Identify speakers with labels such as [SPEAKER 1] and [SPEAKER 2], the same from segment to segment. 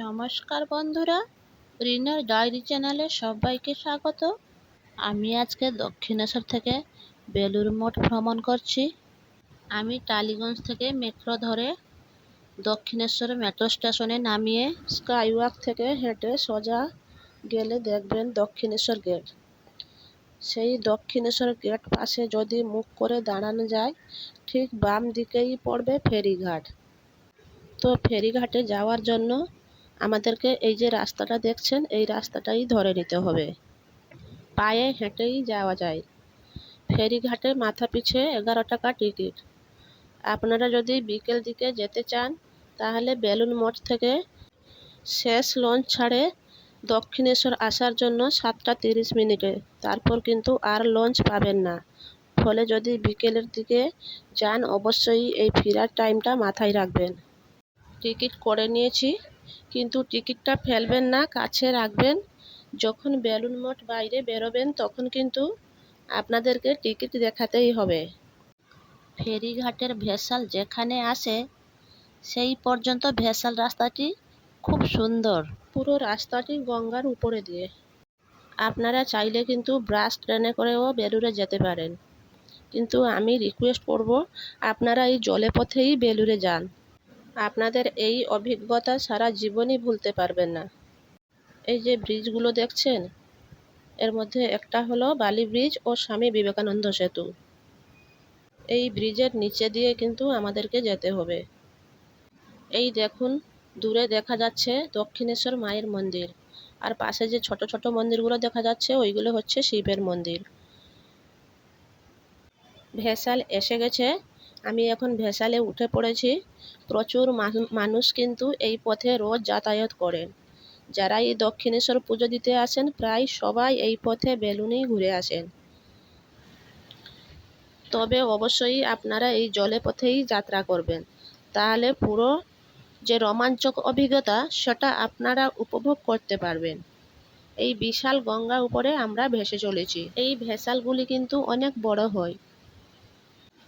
[SPEAKER 1] নমস্কার বন্ধুরা, রিনার ডায়েরি চ্যানেলে সবাইকে স্বাগত। আমি আজকে দক্ষিণেশ্বর থেকে বেলুর মঠ ভ্রমণ করছি। আমি টালিগঞ্জ থেকে মেট্রো ধরে দক্ষিণেশ্বর মেট্রো স্টেশনে নামিয়ে স্কাইওয়াক থেকে হেঁটে সোজা গেলে দেখবেন দক্ষিণেশ্বর গেট। সেই দক্ষিণেশ্বর গেট পাশে যদি মুখ করে দাঁড়ানো যায়, ঠিক বাম দিকেই পড়বে ফেরিঘাট। তো ফেরিঘাটে যাওয়ার জন্য আমাদেরকে এই যে রাস্তাটা দেখছেন, এই রাস্তাটাই ধরে নিতে হবে। পায়ে হেঁটেই যাওয়া যায়। ফেরিঘাটে মাথা পিছে এগারো টাকা টিকিট। আপনারা যদি বিকেল দিকে যেতে চান, তাহলে বেলুন মঠ থেকে শেষ লঞ্চ ছাড়ে দক্ষিণেশ্বর আসার জন্য সাতটা তিরিশ মিনিটে। তারপর কিন্তু আর লঞ্চ পাবেন না। ফলে যদি বিকেলের দিকে যান, অবশ্যই এই ফেরার টাইমটা মাথায় রাখবেন। টিকিট করে নিয়েছি, কিন্তু টিকিটটা ফেলবেন না, কাছে রাখবেন। যখন বেলুন মঠ বাইরে বেরোবেন, তখন কিন্তু আপনাদেরকে টিকিট দেখাতেই হবে। ফেরিঘাটের ভেসাল যেখানে আসে সেই পর্যন্ত ভেসাল রাস্তাটি খুব সুন্দর। পুরো রাস্তাটি গঙ্গার উপরে দিয়ে। আপনারা চাইলে কিন্তু ব্রাশ ট্রেনে করেও বেলুড়ে যেতে পারেন। কিন্তু আমি রিকোয়েস্ট করব, আপনারা এই জলে পথেই বেলুড়ে যান। আপনাদের এই অভিজ্ঞতা সারা জীবনই ভুলতে পারবেন না। এই যে ব্রিজগুলো দেখছেন, এর মধ্যে একটা হলো বালি ব্রিজ ও স্বামী বিবেকানন্দ সেতু। এই ব্রিজের নিচে দিয়ে কিন্তু আমাদেরকে যেতে হবে। এই দেখুন, দূরে দেখা যাচ্ছে দক্ষিণেশ্বর মায়ের মন্দির। আর পাশে যে ছোট ছোট মন্দিরগুলো দেখা যাচ্ছে, ওইগুলো হচ্ছে শিবের মন্দির। ভেসাল এসে গেছে আমি এখন ভেসালে উঠে পড়েছি। প্রচুর মানুষ কিন্তু এই পথে রোজ যাতায়াত করেন। যারা এই দক্ষিণেশ্বর পুজো দিতে আসেন, প্রায় সবাই এই পথে বেলুনেই ঘুরে আসেন। তবে অবশ্যই আপনারা এই জলে পথেই যাত্রা করবেন। তাহলে পুরো যে রোমাঞ্চক অভিজ্ঞতা, সেটা আপনারা উপভোগ করতে পারবেন। এই বিশাল গঙ্গা উপরে আমরা ভেসে চলেছি। এই ভেসালগুলি কিন্তু অনেক বড় হয়।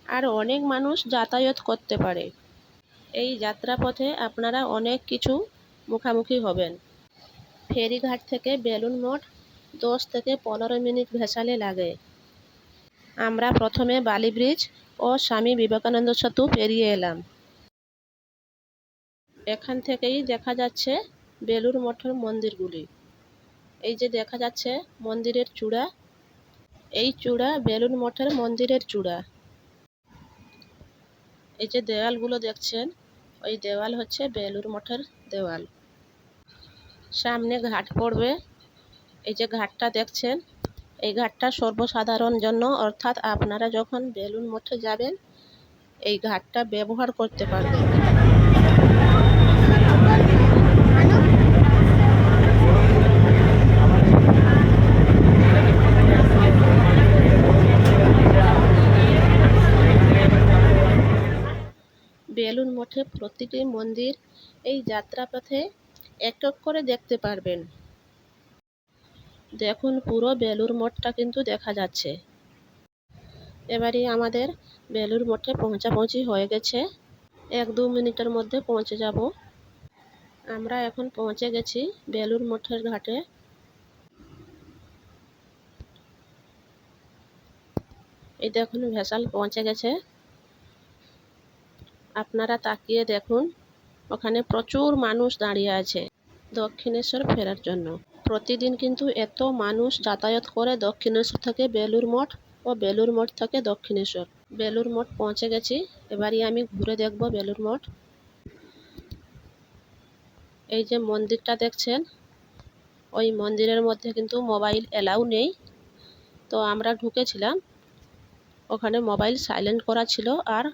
[SPEAKER 1] আর অনেক মানুষ যাতায়াত করতে পারে। এই যাত্রাপথে আপনারা অনেক কিছু মুখামুখি হবেন। ফেরিঘাট থেকে বেলুন মঠ দশ থেকে পনেরো মিনিট ভেসালে লাগে। আমরা প্রথমে বালি ব্রিজ ও স্বামী বিবেকানন্দ সেতু পেরিয়ে এলাম। এখান থেকেই দেখা যাচ্ছে বেলুর মঠের মন্দিরগুলি। এই যে দেখা যাচ্ছে মন্দিরের চূড়া, এই চূড়া বেলুন মঠের মন্দিরের চূড়া। এই যে দেওয়ালগুলো দেখছেন, ওই দেওয়াল হচ্ছে বেলুর মঠের দেওয়াল। সামনে ঘাট পড়বে। এই যে ঘাটটা দেখছেন, এই ঘাটটা সর্বসাধারণ জন্য, অর্থাৎ আপনারা যখন বেলুন মঠে যাবেন, এই ঘাটটা ব্যবহার করতে পারবেন। মঠে প্রতিটি মন্দির এই যাত্রাপথে এক এক করে দেখতে পারবেন। দেখুন, পুরো বেলুর মঠটা কিন্তু দেখা যাচ্ছে। এবারে আমাদের বেলুর মঠে পৌঁছাপৌঁছি হয়ে গেছে। এক দু মিনিটের মধ্যে পৌঁছে যাব। আমরা এখন পৌঁছে গেছি বেলুর মঠের ঘাটে। এই দেখুন, ভেসাল পৌঁছে গেছে। আপনারা তাকিয়ে দেখুন, ওখানে প্রচুর মানুষ দাঁড়িয়ে আছে দক্ষিণেশ্বর ফেরার জন্য। প্রতিদিন কিন্তু এত মানুষ যাতায়াত করে দক্ষিণেশ্বর থেকে বেলুর মঠ ও বেলুর মঠ থেকে দক্ষিণেশ্বর। বেলুর মঠ পৌঁছে গেছি, এবারই আমি ঘুরে দেখব বেলুর মঠ। এই যে মন্দিরটা দেখছেন, ওই মন্দিরের মধ্যে কিন্তু মোবাইল এলাউ নেই। তো আমরা ঢুকেছিলাম, ওখানে মোবাইল সাইলেন্ট করা ছিল আর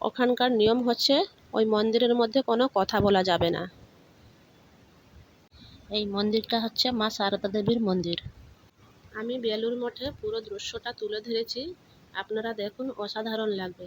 [SPEAKER 1] ওখানকার নিয়ম হচ্ছে ওই মন্দিরের মধ্যে কোনো কথা বলা যাবে না। এই মন্দিরটা হচ্ছে মা সারদা দেবীর মন্দির। আমি বেলুর মঠে পুরো দৃশ্যটা তুলে ধরেছি। আপনারা দেখুন অসাধারণ লাগবে।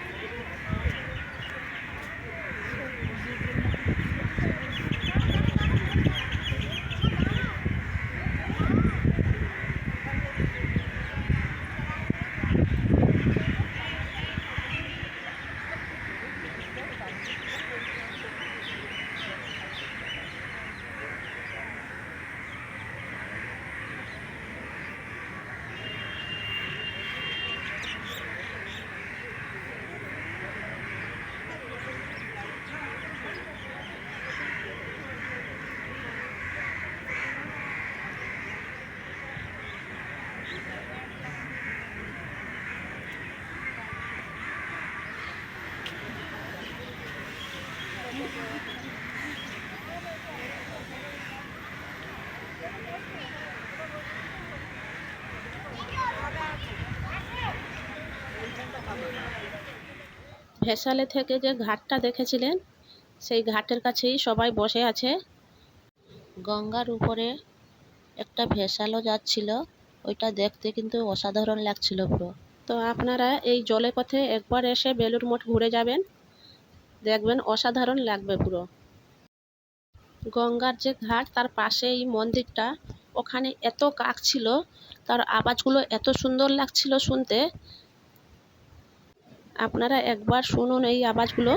[SPEAKER 1] ভেসালে থেকে যে ঘাটটা দেখেছিলেন, সেই ঘাটের কাছেই সবাই বসে আছে। গঙ্গার উপরে একটা ভেসালও যাচ্ছিল, ওইটা দেখতে কিন্তু অসাধারণ লাগছিল পুরো। তো আপনারা এই জলে পথে একবার এসে বেলুর মঠ ঘুরে যাবেন, দেখবেন অসাধারণ লাগবে পুরো। গঙ্গার যে ঘাট, তার পাশে এই মন্দিরটা, ওখানে এত কাক ছিল, তার আওয়াজগুলো এত সুন্দর লাগছিল শুনতে। আপনারা একবার শুনুন এই আওয়াজগুলো।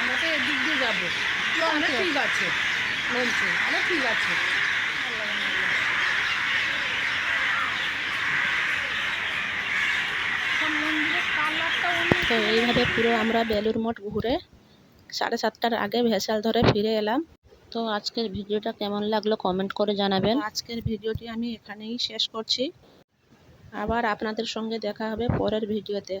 [SPEAKER 2] আমরা তো এদিক দিয়ে যাব। আরে ঠিক আছে। বলছে আরে ঠিক আছে।
[SPEAKER 1] তো এইভাবে পুরো আমরা বেলুর মঠ ঘুরে সাড়ে সাতটার আগে ভেসাল ধরে ফিরে এলাম। তো আজকের ভিডিওটা কেমন লাগল কমেন্ট করে জানাবেন। আজকের ভিডিওটি আমি এখানেই শেষ করছি। আবার আপনাদের সঙ্গে দেখা হবে পরের ভিডিওতে।